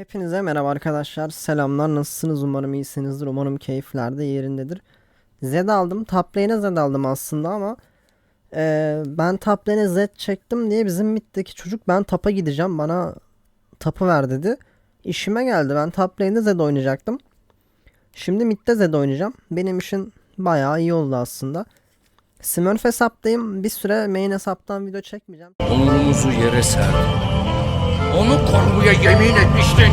Hepinize merhaba arkadaşlar. Selamlar. Nasılsınız? Umarım iyisinizdir. Umarım keyifler de yerindedir. Zed aldım. Top lane'e Zed aldım aslında ama eee, ben top lane'e Zed çektim diye bizim middeki çocuk ben tapa gideceğim. Bana tapı ver dedi. İşime geldi. Ben top lane'de Zed oynayacaktım. Şimdi midde Zed oynayacağım. Benim işin bayağı iyi oldu aslında. Smurf hesaptayım. Bir süre main hesaptan video çekmeyeceğim. Onurumuzu yere serdik. Onu korumaya yemin etmiştin.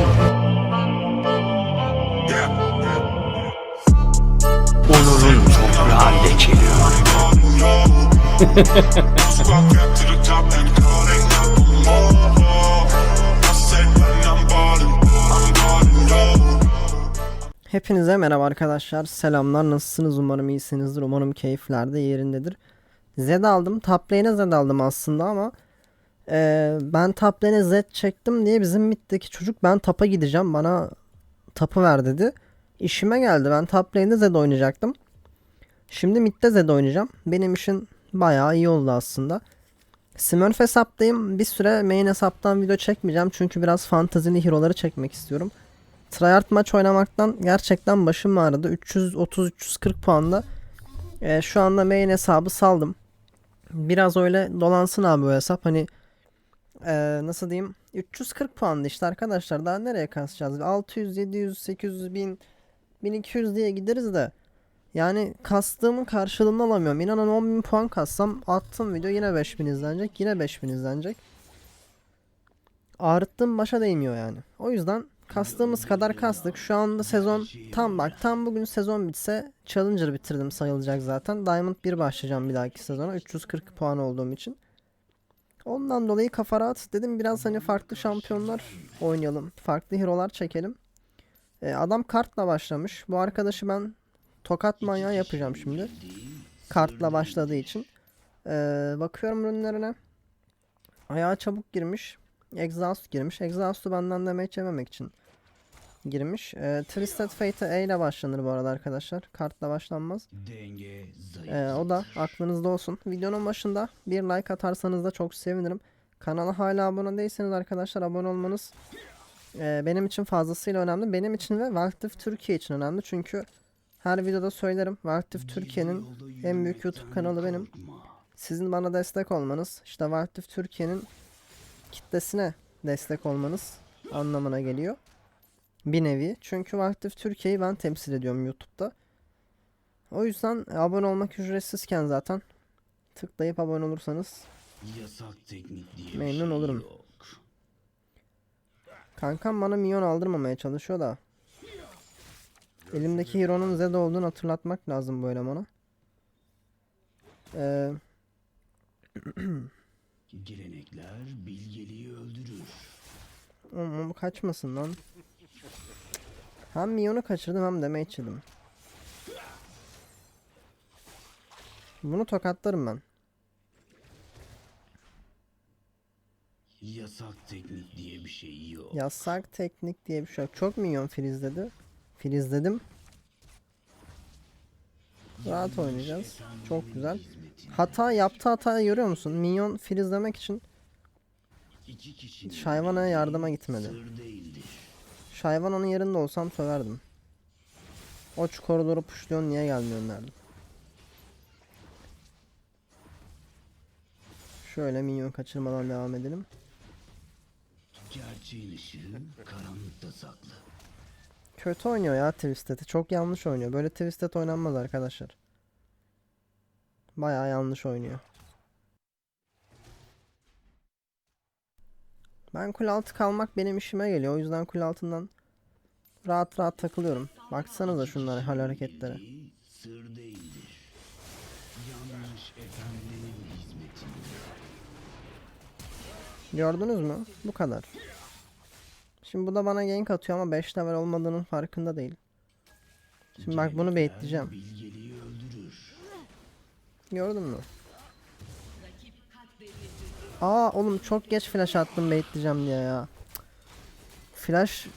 Onurun toprağı lekeliyor. Hepinize merhaba arkadaşlar. Selamlar. Nasılsınız? Umarım iyisinizdir. Umarım keyifler de yerindedir. Zed aldım. Top lane'e Zed aldım aslında ama eee, ben lane'e Zed çektim diye bizim middeki çocuk ben tapa gideceğim. Bana tapı ver dedi. İşime geldi. Ben top lane'de Zed oynayacaktım. Şimdi midde Zed oynayacağım. Benim işin bayağı iyi oldu aslında. Smurf hesaptayım. Bir süre main hesaptan video çekmeyeceğim. Çünkü biraz fantazili hero'ları çekmek istiyorum. Tryhard maç oynamaktan gerçekten başım ağrıdı. 330-340 puanda. Ee, şu anda main hesabı saldım. Biraz öyle dolansın abi bu hesap. Hani ee, nasıl diyeyim? 340 puandı işte arkadaşlar. Daha nereye kasacağız? 600, 700, 800, 1000, 1200 diye gideriz de. Yani kastığımın karşılığını alamıyorum. İnanın 10.000 puan kassam attığım video yine 5000 izlenecek. Yine 5000 izlenecek. Ağrıttığım başa değmiyor yani. O yüzden kastığımız kadar kastık. Şu anda sezon tam bak tam bugün sezon bitse Challenger bitirdim sayılacak zaten. Diamond 1 başlayacağım bir dahaki sezona 340 puan olduğum için. Ondan dolayı kafa rahat dedim biraz hani farklı şampiyonlar oynayalım. Farklı hero'lar çekelim. Ee, adam kartla başlamış. Bu arkadaşı ben tokat manyağı yapacağım şimdi. Kartla başladığı için. Ee, bakıyorum ürünlerine. Ayağı çabuk girmiş. Exhaust girmiş. Exhaust'u benden damage yememek için girmiş. Ee, Twisted Fate'e E ile başlanır bu arada arkadaşlar. Kartla başlanmaz. Ee, o da aklınızda olsun. Videonun başında bir like atarsanız da çok sevinirim. Kanala hala abone değilseniz arkadaşlar abone olmanız e, benim için fazlasıyla önemli. Benim için ve Valtif Türkiye için önemli. Çünkü her videoda söylerim. Valtif Türkiye'nin en büyük YouTube kanalı benim. Sizin bana destek olmanız, işte Valtif Türkiye'nin kitlesine destek olmanız anlamına geliyor. Bir nevi. Çünkü Valtif Türkiye'yi ben temsil ediyorum YouTube'da. O yüzden abone olmak ücretsizken zaten tıklayıp abone olursanız Yasak teknik diye bir Memnun şey olurum. yok. kankam bana minyon aldırmamaya çalışıyor da elimdeki hero'nun Zed olduğunu hatırlatmak lazım bu elemana. Ee, Gelenekler bilgeliği öldürür. Oğlum kaçmasın lan. Hem minyonu kaçırdım hem de yedim. Bunu tokatlarım ben. Yasak teknik diye bir şey yok. Yasak teknik diye bir şey yok. Çok minyon filizledi. Filizledim. Rahat oynayacağız. Çok güzel. Hata yaptı hatayı görüyor musun? Minyon filizlemek için Şayvan'a yardıma gitmedi. Şayvan onun yerinde olsam söverdim. O çukura doğru puşluyorsun niye gelmiyorsun derdim. Şöyle minyon kaçırmadan devam edelim. Gerçeğin ışığı karanlıkta saklı. Kötü oynuyor ya Twisted'i. Çok yanlış oynuyor. Böyle Twisted oynanmaz arkadaşlar. Bayağı yanlış oynuyor. Ben kule altı kalmak benim işime geliyor. O yüzden kule altından rahat rahat takılıyorum. Baksanıza şunlara hal hareketlere. Gördünüz mü? Bu kadar. Şimdi bu da bana gank atıyor ama 5 level olmadığının farkında değil. Şimdi bak bunu baitleyeceğim. Gördün mü? Aa oğlum çok geç flash attım baitleyeceğim diye ya. Flash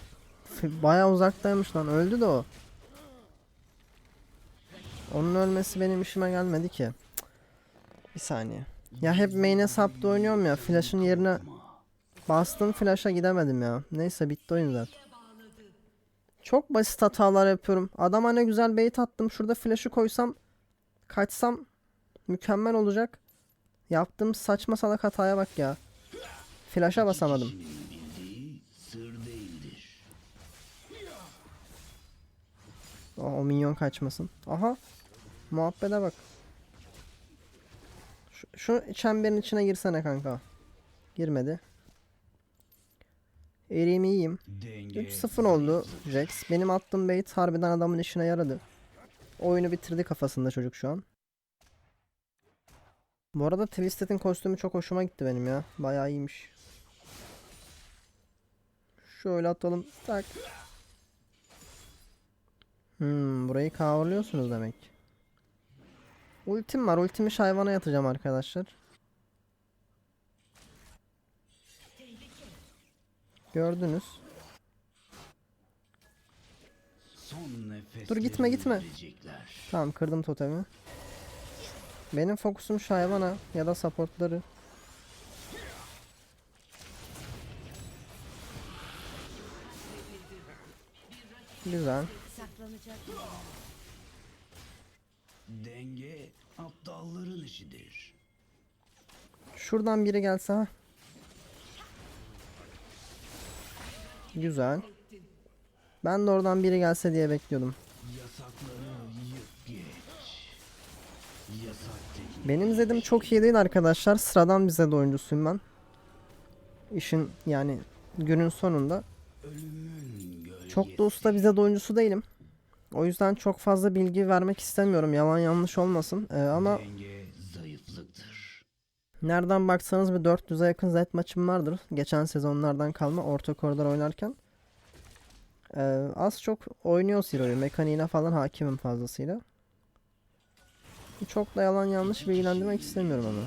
bayağı uzaktaymış lan. Öldü de o. Onun ölmesi benim işime gelmedi ki. Bir saniye. Ya hep main hesapta oynuyorum ya. Flash'ın yerine Bastım flash'a gidemedim ya. Neyse bitti oyun zaten. Çok basit hatalar yapıyorum. Adama ne güzel bait attım. Şurada flash'ı koysam kaçsam mükemmel olacak. Yaptığım saçma salak hataya bak ya. Flash'a basamadım. O, o minyon kaçmasın. Aha. Muhabbete bak. Şu, şu çemberin içine girsene kanka. Girmedi. Eriğimi yiyeyim. 3-0 oldu Jax. Benim attığım bait harbiden adamın işine yaradı. Oyunu bitirdi kafasında çocuk şu an. Bu arada Twisted'in kostümü çok hoşuma gitti benim ya. Bayağı iyiymiş. Şöyle atalım. Tak. Hmm, burayı kavurluyorsunuz demek. Ultim var. Ultimi hayvana yatacağım arkadaşlar. Gördünüz. Dur gitme gitme. Tamam kırdım totemi. Benim fokusum şu hayvana ya da supportları. Güzel. Denge aptalların işidir. Şuradan biri gelse ha. Güzel. Ben de oradan biri gelse diye bekliyordum. Yasakları yık geç. Yasak teknik Benim Zed'im çok iyi değil arkadaşlar. Sıradan bir Zed oyuncusuyum ben. İşin yani günün sonunda. Çok da usta bir Zed oyuncusu değilim. O yüzden çok fazla bilgi vermek istemiyorum. Yalan yanlış olmasın. Ee, ama nereden baksanız bir 400'e yakın Zed maçım vardır. Geçen sezonlardan kalma orta koridor oynarken. Ee, az çok oynuyor Hero'yu. Mekaniğine falan hakimim fazlasıyla. Çok da yalan yanlış bilgilendirmek istemiyorum ama.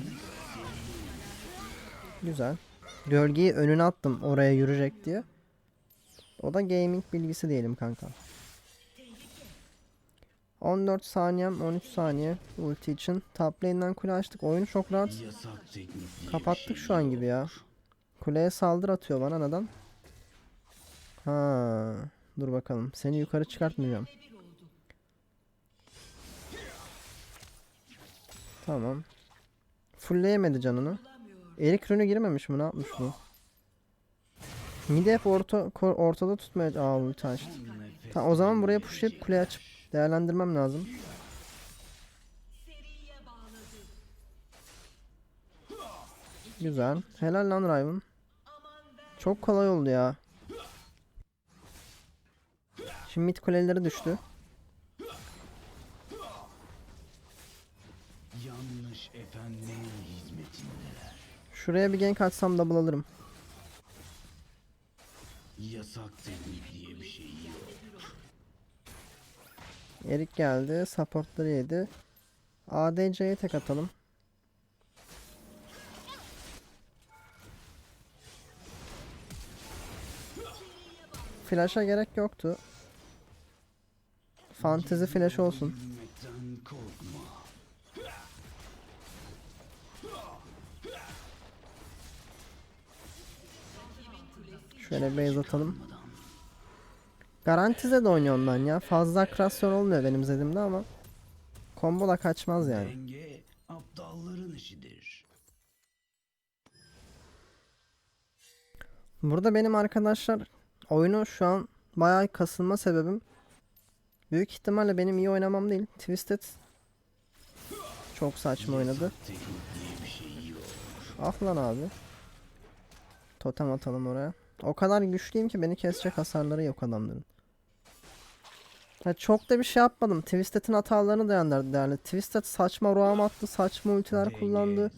Güzel. Gölgeyi önüne attım oraya yürüyecek diye. O da gaming bilgisi diyelim kanka. 14 saniyem 13 saniye ulti için. Top lane'den kule açtık. Oyunu çok rahat kapattık şu an gibi ya. Kuleye saldır atıyor bana neden? Ha, dur bakalım. Seni yukarı çıkartmayacağım. Tamam. Fullleyemedi canını. Erik rünü girmemiş mi? Ne yapmış bu? Midi hep orta, ortada tutmaya... Aa ulti açtı. Tamam, o zaman buraya pushlayıp kuleye açıp değerlendirmem lazım. Güzel. Helal lan Riven. Çok kolay oldu ya. Şimdi mid kuleleri düştü. Şuraya bir gank atsam double alırım. Yasak teknik diye bir şey yok. Erik geldi. Supportları yedi. ADC'ye tek atalım. Flash'a gerek yoktu. Fantezi flash olsun. Şöyle base atalım. Garantize de oynuyorum ben ya. Fazla akrasyon olmuyor benim zedimde ama. Combo da kaçmaz yani. Denge aptalların işidir. Burada benim arkadaşlar oyunu şu an bayağı kasılma sebebim büyük ihtimalle benim iyi oynamam değil. Twisted çok saçma oynadı. Şey. Ah lan abi. Totem atalım oraya. O kadar güçlüyüm ki beni kesecek hasarları yok adamların. Ha, çok da bir şey yapmadım. Twisted'in hatalarını değerlendirdi değerli. Twisted saçma roam attı, saçma ultiler kullandı.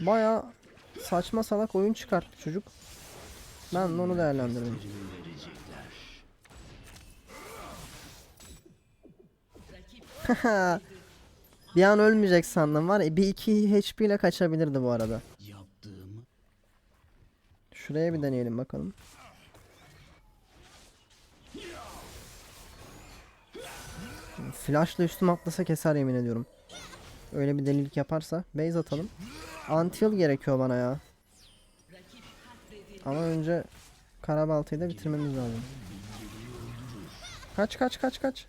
Baya saçma salak oyun çıkarttı çocuk. Ben de onu değerlendirdim. Bir an ölmeyecek sandım var ya. Bir iki HP ile kaçabilirdi bu arada. Şuraya bir deneyelim bakalım. Flashla üstüme atlasa keser yemin ediyorum. Öyle bir delilik yaparsa base atalım. Antil gerekiyor bana ya. Ama önce Karabalta'yı da bitirmemiz lazım. Kaç kaç kaç kaç.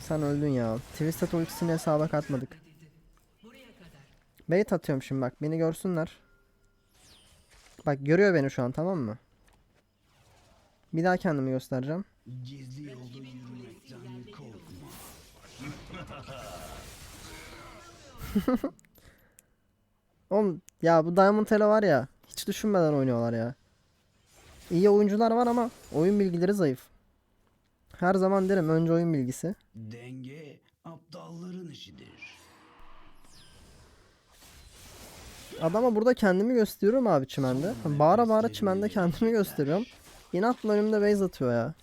Sen öldün ya. Twisted ultisini hesaba katmadık. Bait atıyorum şimdi bak beni görsünler. Bak görüyor beni şu an tamam mı? Bir daha kendimi göstereceğim. Gizli yolda yürümekten korkma. Oğlum ya bu Diamond Hele var ya hiç düşünmeden oynuyorlar ya. İyi oyuncular var ama oyun bilgileri zayıf. Her zaman derim önce oyun bilgisi. Denge aptalların işidir. Adama burada kendimi gösteriyorum abi çimende. Bağıra bağıra çimende kendimi gösteriyorum. İnatla önümde base atıyor ya.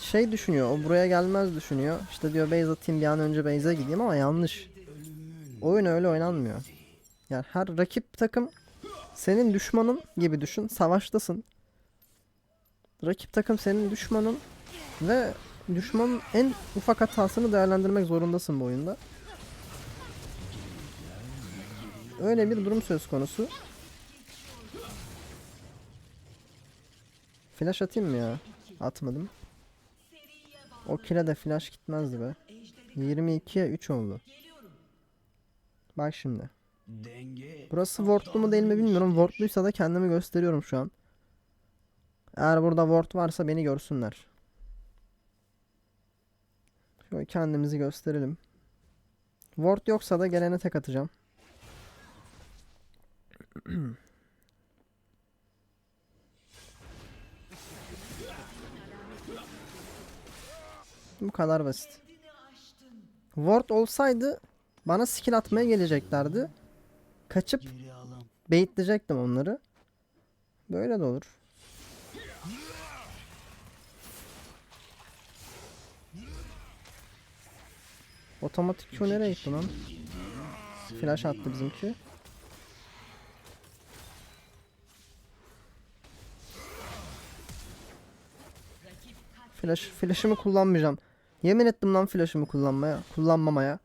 Şey düşünüyor, o buraya gelmez düşünüyor. İşte diyor base atayım bir an önce base'e gideyim ama yanlış. Oyun öyle oynanmıyor. Yani her rakip takım senin düşmanın gibi düşün. Savaştasın. Rakip takım senin düşmanın ve düşmanın en ufak hatasını değerlendirmek zorundasın bu oyunda. Öyle bir durum söz konusu. Flash atayım mı ya? Atmadım. O kile de flash gitmezdi be. 22'ye 3 oldu. Bak şimdi. Burası wardlu mu değil mi bilmiyorum. Wardluysa da kendimi gösteriyorum şu an. Eğer burada ward varsa beni görsünler. Şöyle kendimizi gösterelim. Ward yoksa da gelene tek atacağım. Bu kadar basit. Ward olsaydı bana skill atmaya geleceklerdi. Kaçıp baitleyecektim onları. Böyle de olur. Otomatik Q nereye gitti lan? Flash attı bizimki. Flash, flash'ımı kullanmayacağım. Yemin ettim lan flash'ımı kullanmaya, kullanmamaya.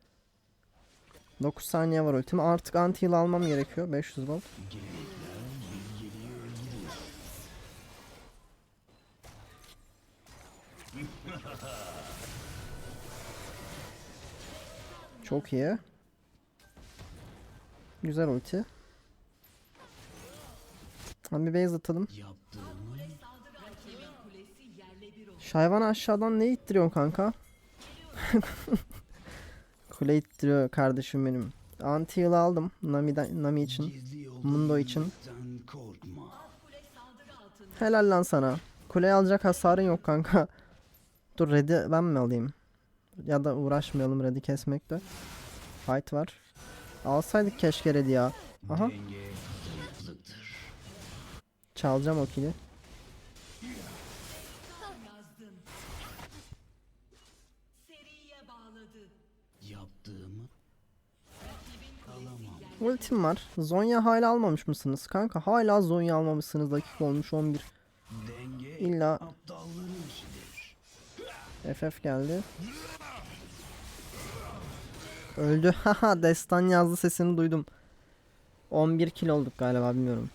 9 saniye var ultime. Artık anti heal almam gerekiyor. 500 gold. Çok iyi. Güzel ulti. Hadi bir base atalım. Yaptığımı Şayvanı aşağıdan ne ittiriyorsun kanka? Kule ittiriyor kardeşim benim. Anti heal aldım Nami'den, Nami için. Mundo için. Helal lan sana. Kuleye alacak hasarın yok kanka. Dur red'i ben mi alayım? Ya da uğraşmayalım red'i kesmekle. Fight var. Alsaydık keşke red'i ya. Aha. Çalacağım o kili. Ultim var. Zonya hala almamış mısınız? Kanka hala Zonya almamışsınız. Dakika olmuş 11. Denge İlla. FF geldi. Öldü. Haha destan yazdı sesini duydum. 11 kill olduk galiba bilmiyorum.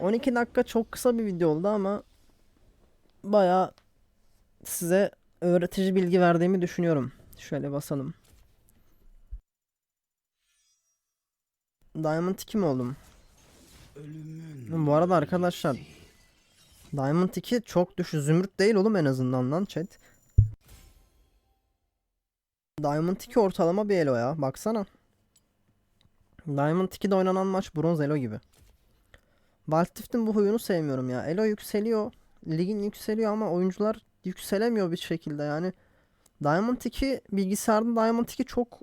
12 dakika çok kısa bir video oldu ama baya size öğretici bilgi verdiğimi düşünüyorum. Şöyle basalım. Diamond 2 mi oldum? Ölümün Bu arada arkadaşlar Diamond 2 çok düşük. Zümrüt değil oğlum en azından lan chat. Diamond 2 ortalama bir elo ya. Baksana. Diamond 2'de oynanan maç bronz elo gibi. Baltift'in bu huyunu sevmiyorum ya. Elo yükseliyor. Ligin yükseliyor ama oyuncular yükselemiyor bir şekilde yani. Diamond 2 bilgisayarda Diamond 2 çok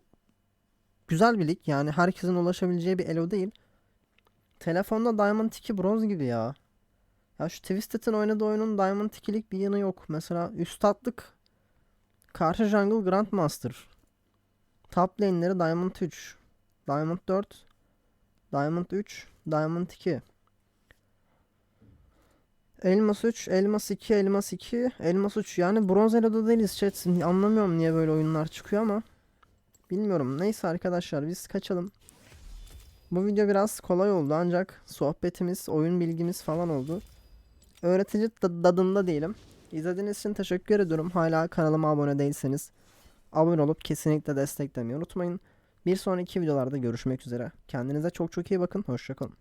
güzel bir lig. Yani herkesin ulaşabileceği bir elo değil. Telefonda Diamond 2 bronz gibi ya. Ya şu Twisted'in oynadığı oyunun Diamond 2'lik bir yanı yok. Mesela üstatlık karşı jungle Grandmaster. Top lane'leri Diamond 3. Diamond 4. Diamond 3. Diamond 2. Elmas 3, Elmas 2, Elmas 2, Elmas 3. Yani bronz elo'da değiliz chat. Anlamıyorum niye böyle oyunlar çıkıyor ama. Bilmiyorum. Neyse arkadaşlar biz kaçalım. Bu video biraz kolay oldu ancak sohbetimiz, oyun bilgimiz falan oldu. Öğretici dadında değilim. İzlediğiniz için teşekkür ediyorum. Hala kanalıma abone değilseniz abone olup kesinlikle desteklemeyi unutmayın. Bir sonraki videolarda görüşmek üzere. Kendinize çok çok iyi bakın. Hoşçakalın.